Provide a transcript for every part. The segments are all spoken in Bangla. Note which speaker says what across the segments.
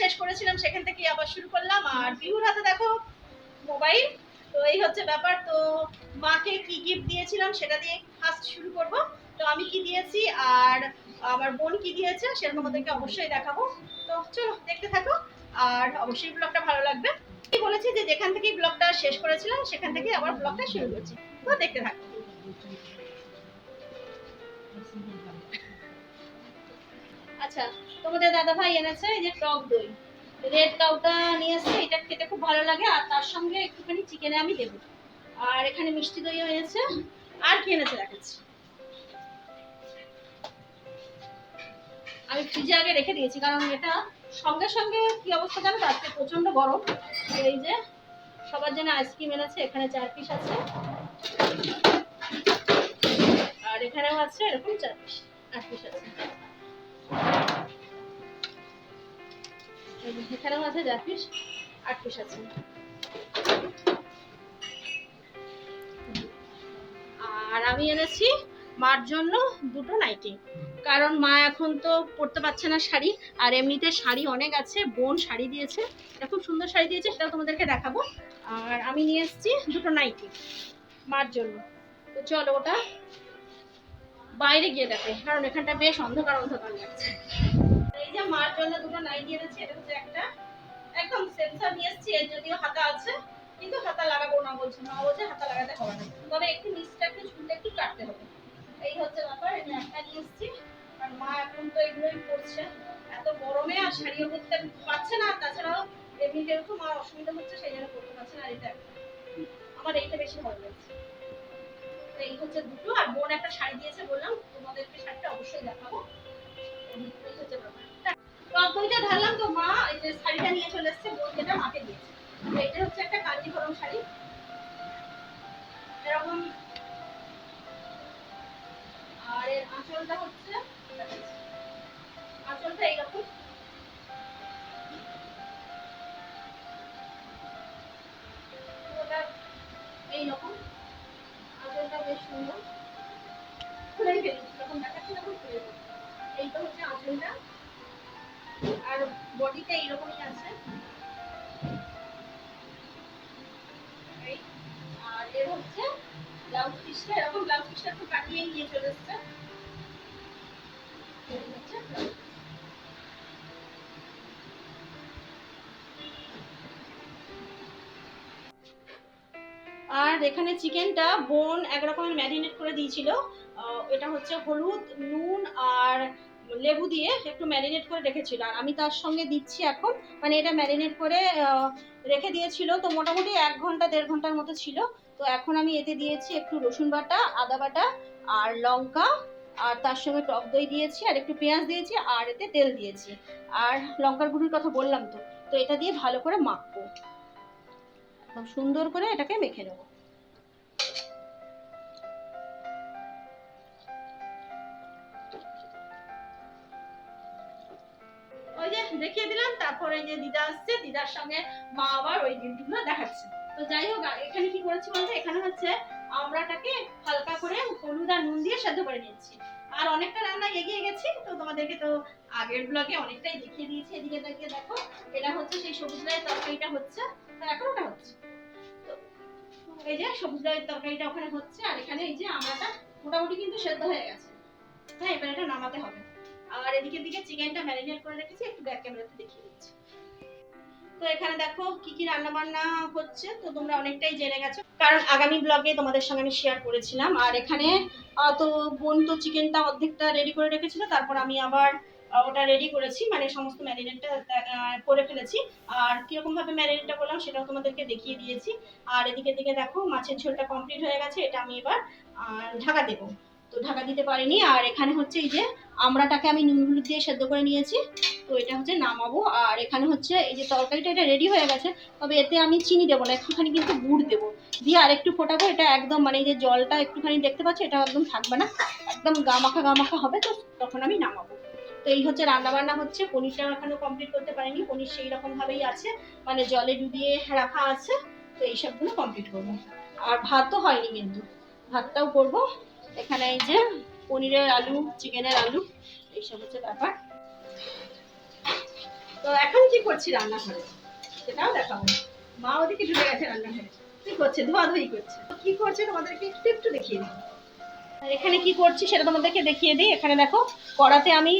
Speaker 1: শেষ করেছিলাম, সেখান থেকে আবার শুরু করলাম। আর পিহুর হাতে দেখো, মোবাইল, তো এই হচ্ছে ব্যাপার। তো মাকে কি গিফট দিয়েছিলাম সেটা দিয়ে ফার্স্ট শুরু করব। তো আমি কি দিয়েছি, আর আমার বোন কি দিয়েছে সেটা তোমাদেরকে অবশ্যই দেখাবো। তো চলো, দেখতে থাকো। আর অবশ্যই ব্লগটা ভালো লাগবে। বলেছি যে যেখান থেকে ব্লগটা শেষ করেছিলাম, সেখান থেকে আবার ব্লগটা শুরু করছি। তো দেখতে থাকো। আচ্ছা তোমাদের দাদা ভাই এনেছে এই যে টক দই। রেড কাউটা নিয়ে এসছে, এটা খেতে খুব ভালো লাগে, আর তার সঙ্গে একটুখানি চিকেনে আমি দেবো। আর এখানে মিষ্টি দইও এনেছে, আর কি এনেছে দেখাচ্ছি। আমি ফ্রিজে আগে রেখে দিয়েছি, কারণ এটা সঙ্গে সঙ্গে কি অবস্থা জানো? তো আজকে প্রচণ্ড গরম এই যে সবার জন্য আইসক্রিম এনেছে, এখানে চার পিস আছে। আর এখানেও আছে এরকম চার পিস আট পিস আছে। আছে পিস আট পিস আছে। আর আমি এনেছি মার জন্য দুটো নাইটি। কারণ মা এখন তো পরতে পারছে না শাড়ি, আর এমনিতে শাড়ি অনেক আছে, বোন শাড়ি দিয়েছে, এটা খুব সুন্দর শাড়ি দিয়েছে সেটা তোমাদেরকে দেখাবো। আর আমি নিয়ে এসেছি দুটো নাইটি মার জন্য। তো চলো ওটা বাইরে গিয়ে দেখে, কারণ এখানটা বেশ অন্ধকার অন্ধকার লাগছে। এই যে মার জন্য দুটো নাইটি এনেছি এটা হচ্ছে একটা। একদম সেন্সার নিয়ে এসেছি, এর যদিও হাতা আছে, কিন্তু হাতা লাগাবো না বলছে, মা বলছে হাতা লাগাতে হবে না। তবে একটু নিচটা একটু একটু কাটতে হবে। এই হচ্ছে ব্যাপার আমি একটা নিয়ে এসেছি, আর মা এখন তো এগুলোই পড়ছে এত গরমে আর শাড়িও পরতে পারছে না তাছাড়াও এমনিতেও তো মার অসুবিধা হচ্ছে, সেই জন্য পড়তে পারছে না এটা আমার এইটা বেশি ভালো লাগছে। তো এই হচ্ছে দুটো, আর বোন একটা শাড়ি দিয়েছে বললাম, তোমাদেরকে শাড়িটা অবশ্যই দেখাবো। এই হচ্ছে তো মা, এই যে শাড়িটা নিয়ে চলে এসেছে, বোন যেটা মাকে দিয়েছে। এটা হচ্ছে একটা কাঞ্জিভরম শাড়ি। এরকম। আর এর আঁচলটা হচ্ছে, আঁচলটা এইরকম। এইরকম। আঁচলটা বেশ সুন্দর। খুলে ফেলি এইটা হচ্ছে আঁচলটা। আর বডিটা এইরকমই আছে। আর এর হচ্ছে ব্লাউজ পিসটা এরকম ব্লাউজ পিসটা একটু কাটিয়ে নিয়ে চলে এসছে। হচ্ছে। আর এখানে চিকেনটা বোন এক রকমের ম্যারিনেট করে দিয়েছিল। এটা হচ্ছে হলুদ, নুন আর লেবু দিয়ে একটু ম্যারিনেট করে রেখেছিল। আর আমি তার সঙ্গে দিচ্ছি এখন। মানে এটা ম্যারিনেট করে রেখে দিয়েছিল। তো মোটামুটি এক ঘণ্টা, দেড় ঘণ্টার মতো ছিল। তো এখন আমি এতে দিয়েছি একটু রসুন বাটা, আদা বাটা আর লঙ্কা। আর তার সঙ্গে টক দই দিয়েছি আর একটু পেঁয়াজ দিয়েছি আর এতে তেল দিয়েছি। আর লঙ্কার গুঁড়ির কথা বললাম তো। তো এটা দিয়ে ভালো করে মাখবো। সুন্দর করে এটাকে মেখে নেব। দিদা আসছে, দিদার সঙ্গে মা আবার ওই জিনিসগুলো দেখাচ্ছে। তো যাই হোক এখানে কি করেছি বলতে? এখানে হচ্ছে আমড়াটাকে হালকা করে হলুদ আর নুন দিয়ে সেদ্ধ করে নিচ্ছি আর অনেকটা রান্না এগিয়ে গেছি, তো তোমাদেরকে তো আগের ব্লগে অনেকটাই দেখিয়ে দিয়েছি। এদিকে দেখিয়ে দেখো, এটা হচ্ছে সেই সবুজ লাইয়ের তরকারিটা হচ্ছে, তো এখন ওটা হচ্ছে। এই যে সবুজ লাইয়ের তরকারিটা ওখানে হচ্ছে, আর এখানে এই যে আমড়াটা মোটামুটি কিন্তু সেদ্ধ হয়ে গেছে। হ্যাঁ এবার এটা নামাতে হবে। আর এদিকে দিকে চিকেনটা ম্যারিনেট করে রেখেছি, একটু ব্যাক ক্যামেরাতে দেখিয়ে দিচ্ছি। তো এখানে দেখো কি কি রান্না বান্না হচ্ছে, তো তোমরা অনেকটাই জেনে গেছো। কারণ আগামী ব্লগে তোমাদের সঙ্গে আমি শেয়ার করেছিলাম। আর এখানে তো বোন তো চিকেনটা অর্ধেকটা রেডি করে রেখেছিল, তারপর আমি আবার ওটা রেডি করেছি মানে সমস্ত ম্যারিনেটটা করে ফেলেছি। আর কীরকম ভাবে ম্যারিনেটটা করলাম সেটাও তোমাদেরকে দেখিয়ে দিয়েছি। আর এদিকে দিকে দেখো মাছের ঝোলটা কমপ্লিট হয়ে গেছে, এটা আমি এবার ঢাকা দেবো। তো ঢাকা দিতে পারিনি। আর এখানে হচ্ছে এই যে আমড়াটাকে আমি নুন হলুদ দিয়ে সেদ্ধ করে নিয়েছি। তো এটা হচ্ছে নামাবো। আর এখানে হচ্ছে এই যে তরকারিটা এটা রেডি হয়ে গেছে, তবে এতে আমি চিনি দেবো না, একটুখানি কিন্তু গুড় দেবো। দিয়ে আর একটু ফোটাবো, এটা একদম মানে এই যে জলটা একটুখানি দেখতে পাচ্ছি, এটা একদম থাকবে না, একদম গামাখা গামাখা হবে, তো তখন আমি নামাবো। তো এই হচ্ছে রান্না বান্না হচ্ছে, পনিরটা এখনও কমপ্লিট করতে পারিনি, পনির সেই রকম ভাবেই আছে মানে জলে ডুবিয়ে রাখা আছে, তো এই সবগুলো কমপ্লিট করব। আর ভাতও হয়নি কিন্তু, ভাতটাও করব। এখানে এই যে পনিরের আলু, চিকেনের আলু, এইসব হচ্ছে ব্যাপার। তো এখন কি করছি রান্নাঘরে? সেটাও দেখাবো মা ওদিকে ঢুকে গেছে রান্নাঘরে। কি করছে? ধোয়াধুয়ি করছে। কি করছে তোমাদেরকে একটু একটু দেখিয়ে দিই। আর এখানে কি করছি সেটা তোমাদেরকে দেখিয়ে দিই। এখানে দেখো, কড়াতে আমি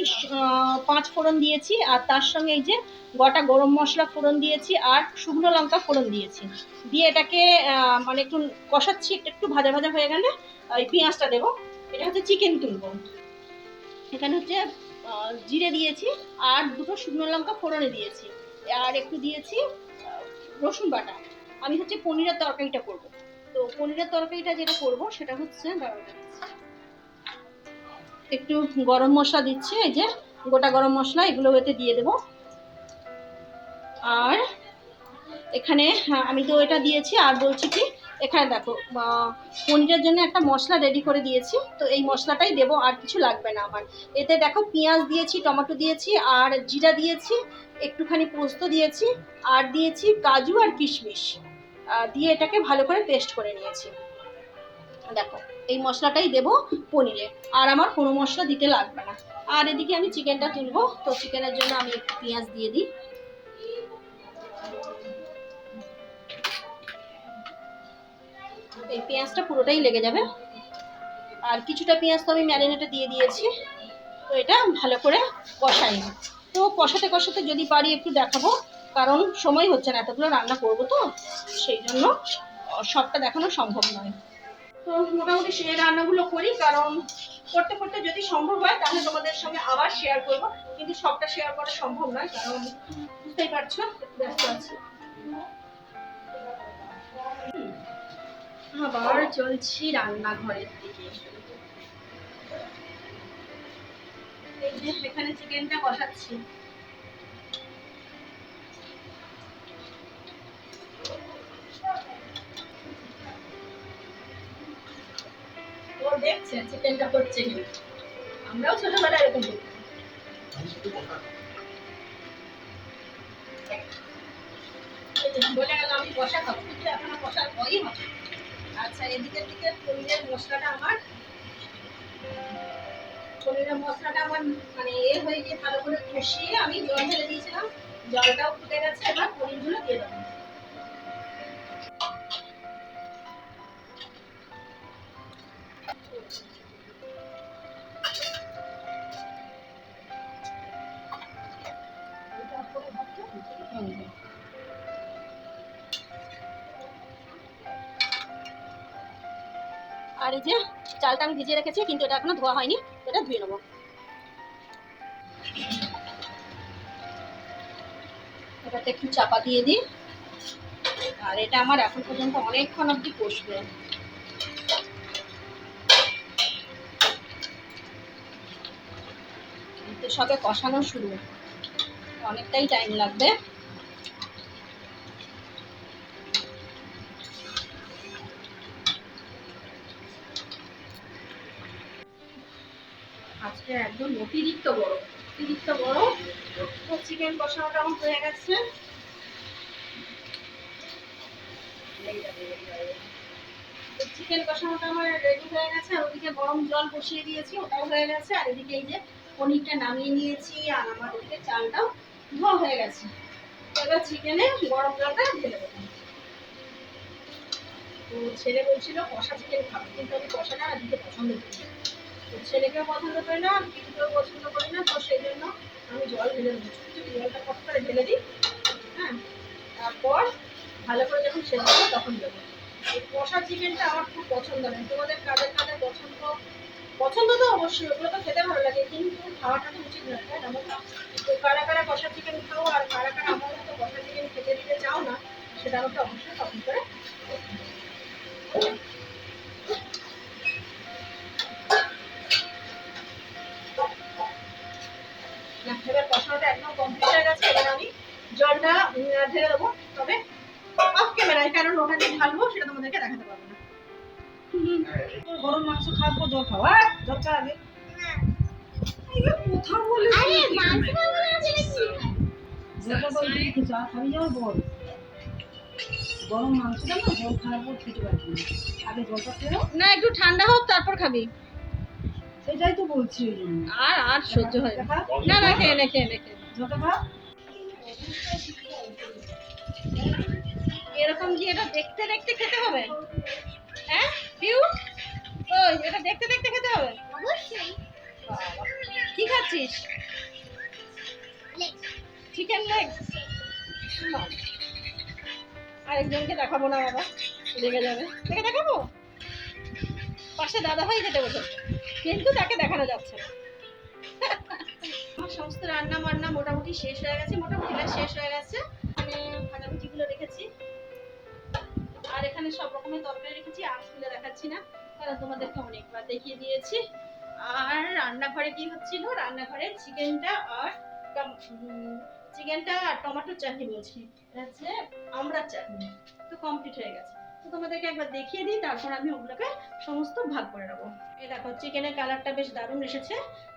Speaker 1: পাঁচ ফোড়ন দিয়েছি আর তার সঙ্গে এই যে গোটা গরম মশলা ফোড়ন দিয়েছি আর শুকনো লঙ্কা ফোড়ন দিয়েছি। দিয়ে এটাকে মানে একটু কষাচ্ছি, একটু একটু ভাজা ভাজা হয়ে গেলে ওই পেঁয়াজটা দেবো। এটা হচ্ছে চিকেন তুলবো। এখানে হচ্ছে জিরে দিয়েছি আর দুটো শুকনো লঙ্কা ফোড়নে দিয়েছি। আর একটু দিয়েছি রসুন বাটা। আমি হচ্ছে পনিরের তরকারিটা করব। তো পনিরের তরকারিটা যেটা করব, সেটা হচ্ছে একটু গরম মশলা দিচ্ছি, এই যে গোটা গরম মশলা, এগুলো এতে দিয়ে দেবো। আর এখানে আমি তো এটা দিয়েছি, আর বলছি কি এখানে দেখো পনিরের জন্য একটা মশলা রেডি করে দিয়েছি। তো এই মশলাটাই দেবো, আর কিছু লাগবে না আমার। এতে দেখো, পেঁয়াজ দিয়েছি, টমেটো দিয়েছি, আর জিরা দিয়েছি, একটুখানি পোস্ত দিয়েছি, আর দিয়েছি কাজু আর কিশমিশ। দিয়ে এটাকে ভালো করে পেস্ট করে নিয়েছি। দেখো, এই মশলাটাই দেবো পনিরে। আর আমার কোনো মশলা দিতে লাগবে না। আর এদিকে আমি চিকেনটা তুলবো। তো চিকেনের জন্য আমি একটু পেঁয়াজ দিয়ে দিই। এই পেঁয়াজটা পুরোটাই লেগে যাবে। আর কিছুটা পেঁয়াজ তো আমি ম্যারিনেটে দিয়ে দিয়েছি। তো এটা ভালো করে কষাই তো কষাতে কষাতে যদি পারি একটু দেখাবো, কারণ সময় হচ্ছে না, এতগুলো রান্না করব তো, সেই জন্য সবটা দেখানো সম্ভব নয়। তো মোটামুটি সে রান্নাগুলো করি, কারণ করতে করতে যদি সম্ভব হয়, তাহলে তোমাদের সঙ্গে আবার শেয়ার করব। কিন্তু সবটা শেয়ার করা সম্ভব নয়, কারণ বুঝতেই পারছ ব্যস্ত আছি। আবার চলছি রান্নাঘরের দিকে। এখানে চিকেনটা ও দেখছে চিকেনটা করছে আমরাও ছোটবেলায় এরকম বলে গেল আমি কষা খাব, কিন্তু এখনও কষার ভয়ই হবে আচ্ছা এদিকের দিকে পনিরের মশলাটা আমার, পনিরের মশলাটা আমার মানে এ হয়ে গিয়ে ভালো করে কষিয়ে আমি জল ঢেলে দিয়েছিলাম। জলটাও ফুটে গেছে, এবার পনিরগুলো দিয়ে দেবো। আর এই যে চালটা আমি ভিজিয়ে রেখেছি, কিন্তু এটা এখনও ধোয়া হয়নি, এটা ধুয়ে নেব। এটাতে একটু চাপা দিয়ে দিই। আর এটা আমার এখন পর্যন্ত অনেকক্ষণ অবধি কষবে। সবে কষানো শুরু। অনেকটাই টাইম লাগবে। আজকে একদম অতিরিক্ত গরম অতিরিক্ত গরম চিকেন কষানোটা আমার হয়ে গেছে। চিকেন কষানোটা আমার রেডি হয়ে গেছে, আর ওদিকে গরম জল বসিয়ে দিয়েছি, ওটাও হয়ে গেছে। আর এদিকে এই যে পনিরটা নামিয়ে নিয়েছি, আর আমার ওদিকে চালটাও ধোয়া হয়ে গেছে। এবার চিকেনে গরম জলটা ঢেলে দেবো। তো ছেলে বলছিল কষা চিকেন খাবে, কিন্তু আমি কষাটা দিতে পছন্দ করি ছেলেকেও পছন্দ করি না, দিদিকেও পছন্দ করি না, তো সেই জন্য আমি জল ঢেলে একটু জলটা কত করে ঢেলে দিই হ্যাঁ? তারপর ভালো করে যখন সেদ্ধ হবে তখন দেবো। এই কষা চিকেনটা আমার খুব পছন্দ নয় তোমাদের কাদের কাদের পছন্দ? পছন্দ তো অবশ্যই, ওগুলো তো খেতে ভালো লাগে, কিন্তু খাওয়াটা তো উচিত নয়, তাই না? তো কারা কারা কষা চিকেন খাও আর কারা কারা আমার মতো কষা চিকেন খেতে দিতে চাও না, সেটা আমাকে অবশ্যই কমেন্ট করে কষানোটা একদম কমপ্লিট হয়ে গেছে এবার আমি জলটা ঢেলে দেবো। তবে অফ ক্যামেরায় কারণ ওখানে ঢালবো সেটা তোমাদেরকে দেখাতে পারব না।
Speaker 2: গরম মাংস খাব জল খাওয়া জলটা আগে। কোথাও বলে জলটা বল তুমি কি চা খাবি যাও বল। গরম মাংসটা না জল খাওয়ার পর খেতে পারবি আগে জলটা খেলো
Speaker 1: না একটু ঠান্ডা হোক তারপর খাবি।
Speaker 2: সেটাই তো বলছি।
Speaker 1: আর আর সহ্য হয় না।
Speaker 2: দেখা
Speaker 1: না না খেয়ে নে খেয়ে নে। এরকম যে এটা দেখতে দেখতে খেতে হবে? হ্যাঁ? পিউ? ওই এটা দেখতে দেখতে খেতে হবে?
Speaker 3: অবশ্যই।
Speaker 1: কি খাচ্ছিস? চিকেন লেগ আরেকজনকে দেখাবো না বাবা লেগে যাবে। দেখে দেখাবো? পাশে দাদা ভাই খেতে বসেছে কিন্তু তাকে দেখানো যাচ্ছে না। আমার সমস্ত রান্না বান্না মোটামুটি শেষ হয়ে গেছে, মোটামুটি শেষ হয়ে গেছে। এখানে ভাজাভুজিগুলো রেখেছি। আর এখানে সব রকমের তরকারি রেখেছি আর খুলে দেখাচ্ছি না। কারণ তোমাদেরকে অনেকবার দেখিয়ে দিয়েছি। আর রান্নাঘরে কি হচ্ছিল? রান্নাঘরে চিকেনটা আর চিকেনটা আর টমেটো চাটনি বলছি। হচ্ছে আমরা চাটনি। তো কমপ্লিট হয়ে গেছে। তো তোমাদেরকে একবার দেখিয়ে দিই, তারপর আমি ওগুলোকে সমস্ত ভাগ করে নেব। এই দেখো চিকেনের কালারটা বেশ দারুণ এসেছে।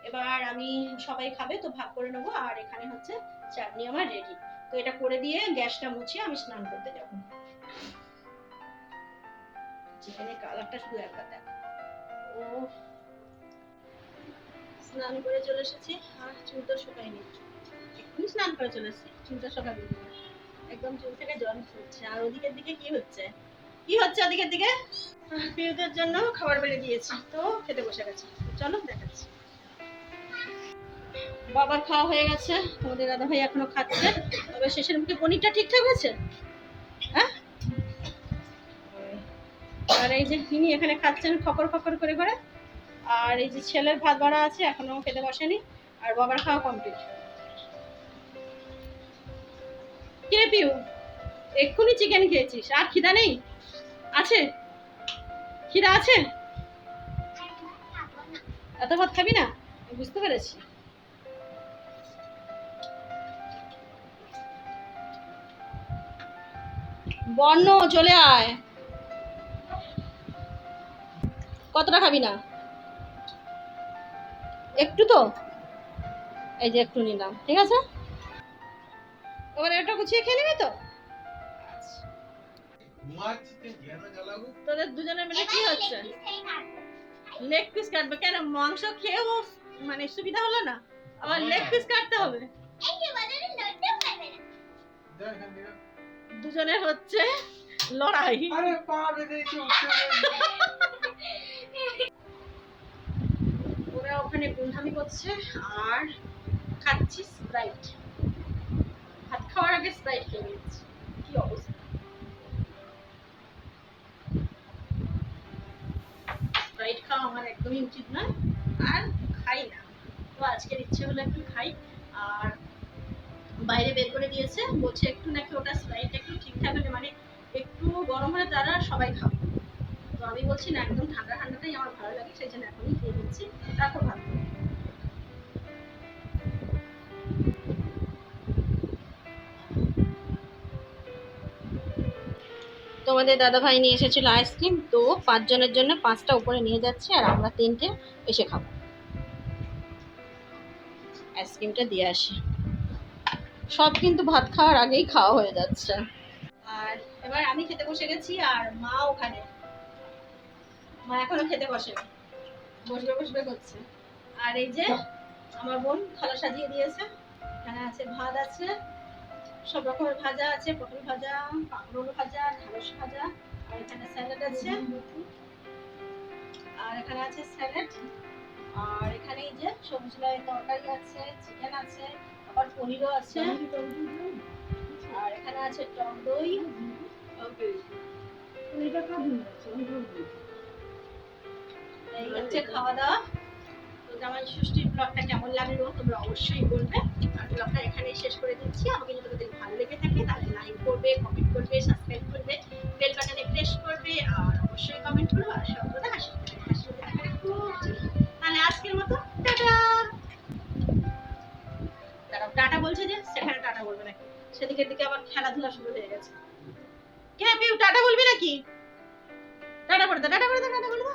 Speaker 1: এবার আমি সবাই খাবে, তো ভাগ করে নেব, আর এখানে হচ্ছে চাটনি আমার রেডি তো এটা করে দিয়ে গ্যাসটা মুছিয়ে আমি স্নান করতে যাব। চিকেনের কালারটা শুধু একবার দেখো। ও স্নান করে চলে এসেছি, আর চুল তো শুকায়নি। স্নান করে চলে এসেছি, চুলটা শুকাবে একদম চুল থেকে জল ফুটছে। আর ওদিকের দিকে কি হচ্ছে? কি হচ্ছে ওদিকের দিকে? পিউদের জন্য খাবার বেড়ে দিয়েছি, তো খেতে বসে গেছে। চলো দেখাচ্ছি। বাবার খাওয়া হয়ে গেছে তোমাদের দাদা ভাই এখনও খাচ্ছে। তবে শেষের মুখে পনিরটা ঠিকঠাক হয়েছে? হ্যাঁ? আর এই যে তিনি এখানে খাচ্ছেন খকর খকর করে করে। আর এই যে ছেলের ভাত বাড়া আছে, এখনও খেতে বসেনি। আর বাবার খাওয়া কমপ্লিট কে পিউ? এক্ষুনি চিকেন খেয়েছিস? আর খিদা নেই? আছে? খিদা আছে? এত ভাত খাবি না? বুঝতে পেরেছি। বর্ণ, চলে আয়। কতটা খাবি না? একটু তো? এই যে একটু নিলাম, ঠিক আছে? এবার এটা গুছিয়ে খেয়ে নিবি তো? তোদের দুজনের মিলে কি হচ্ছে? লেগ পিস কাটবে কেন? মাংস খেয়েও মানে সুবিধা হলো না? আবার লেগ পিস কাটতে হবে। দুজনের হচ্ছে লড়াই।
Speaker 4: আরে পা
Speaker 1: ওরা ওখানে গুন্ধামি করছে আর খাচ্ছি স্প্রাইট ভাত খাওয়ার আগে স্প্রাইট খেয়ে নিচ্ছি কি অবস্থা স্প্রাইট খাওয়া আমার একদমই উচিত নয়। আর খাই না। তো আজকের ইচ্ছে হলো একটু খাই। আর বাইরে বের করে দিয়েছে। বলছে একটু নাকি ওটা স্প্রাইট একটু ঠিকঠাক হলে মানে একটু গরম হলে তারা সবাই খাবে। তো আমি বলছি না, একদম ঠান্ডা ঠান্ডাটাই আমার ভালো লাগে, সেই জন্য এখনই খেয়ে নিচ্ছি। তারপর ভালো। তোমাদের দাদা ভাই নিয়ে এসেছিল আইসক্রিম, তো পাঁচজনের জন্য পাঁচটা উপরে নিয়ে যাচ্ছে আর আমরা তিনটে এসে খাব। আইসক্রিমটা দিয়ে আসি। সব কিন্তু ভাত খাওয়ার আগেই খাওয়া হয়ে যাচ্ছে। আর এবার আমি খেতে বসে গেছি আর মা ওখানে। মা এখনও খেতে বসে বসবে বসবে করছে। আর এই যে আমার বোন থালা সাজিয়ে দিয়েছে। এখানে আছে ভাত আছে। সব রকমের ভাজা আছে, পটল ভাজা, পাঁপড় ভাজা, ঢেঁড়স ভাজা, আর এখানে স্যালাড আছে। আর এখানে আছে স্যালাড। আর এখানে এই যে সবজি লাই তরকারি আছে, চিকেন আছে, আবার পনিরও আছে। আর এখানে আছে টক দই। এই হচ্ছে খাওয়া দাওয়া। তো জামাই ষষ্ঠীর ব্লগটা কেমন লাগল তোমরা অবশ্যই বলবে। আর ব্লগটা এখানেই শেষ করে দিচ্ছি। আমাকে যদি ভালো লেগে থাকে, তাহলে লাইক করবে কমেন্ট করবে সাবস্ক্রাইব করবে বেল বাটনে প্রেস করবে, আর অবশ্যই কমেন্ট করবে আর সর্বদা হাসি তাহলে আজকের মতো, টাটা! টাটা বলছে যে, সেখানে টাটা বলবে নাকি? সেদিকের দিকে আবার খেলাধুলা শুরু হয়ে গেছে। কে পিউ টাটা বলবি নাকি? টাটা করে দে, টাটা করে দে, টাটা করে দে।